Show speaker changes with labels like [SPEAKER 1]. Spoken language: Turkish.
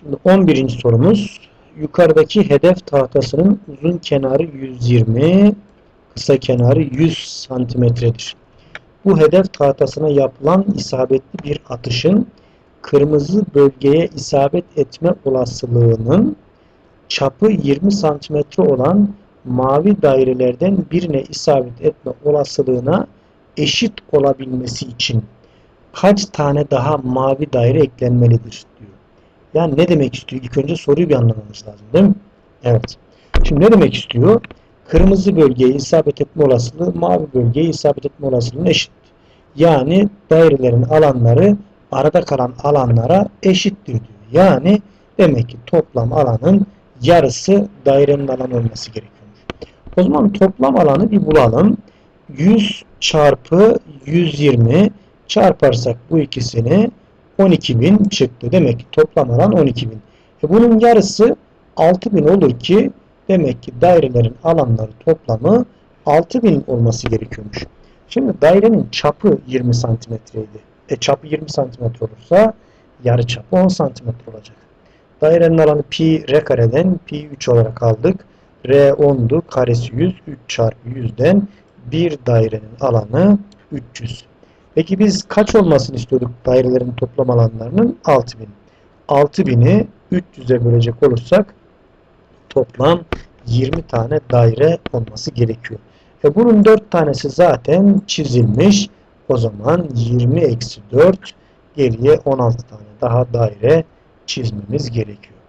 [SPEAKER 1] Şimdi 11. sorumuz. Yukarıdaki hedef tahtasının uzun kenarı 120, kısa kenarı 100 santimetredir. Bu hedef tahtasına yapılan isabetli bir atışın kırmızı bölgeye isabet etme olasılığının çapı 20 santimetre olan mavi dairelerden birine isabet etme olasılığına eşit olabilmesi için kaç tane daha mavi daire eklenmelidir diyor. Yani ne demek istiyor? İlk önce soruyu bir anlamamız lazım değil mi? Evet. Şimdi ne demek istiyor? Kırmızı bölgeye isabet etme olasılığı mavi bölgeye isabet etme olasılığına eşit. Yani dairelerin alanları arada kalan alanlara eşittir diyor. Yani demek ki toplam alanın yarısı dairenin alanı olması gerekiyormuş. O zaman toplam alanı bir bulalım. 100 çarpı 120 çarparsak bu ikisini 12.000 çıktı. Demek ki toplam alan 12.000. E bunun yarısı 6.000 olur ki demek ki dairelerin alanları toplamı 6.000 olması gerekiyormuş. Şimdi dairenin çapı 20 santimetreydi. E çapı 20 santimetre olursa yarı çapı 10 santimetre olacak. Dairenin alanı pi r kareden pi 3 olarak aldık. R 10'du. Karesi 100. 3 çarpı 100'den bir dairenin alanı 300. Peki biz kaç olmasını istiyorduk dairelerin toplam alanlarının? 6000. 6000'i 300'e bölecek olursak toplam 20 tane daire olması gerekiyor. E bunun 4 tanesi zaten çizilmiş. O zaman 20 eksi 4 geriye 16 tane daha daire çizmemiz gerekiyor.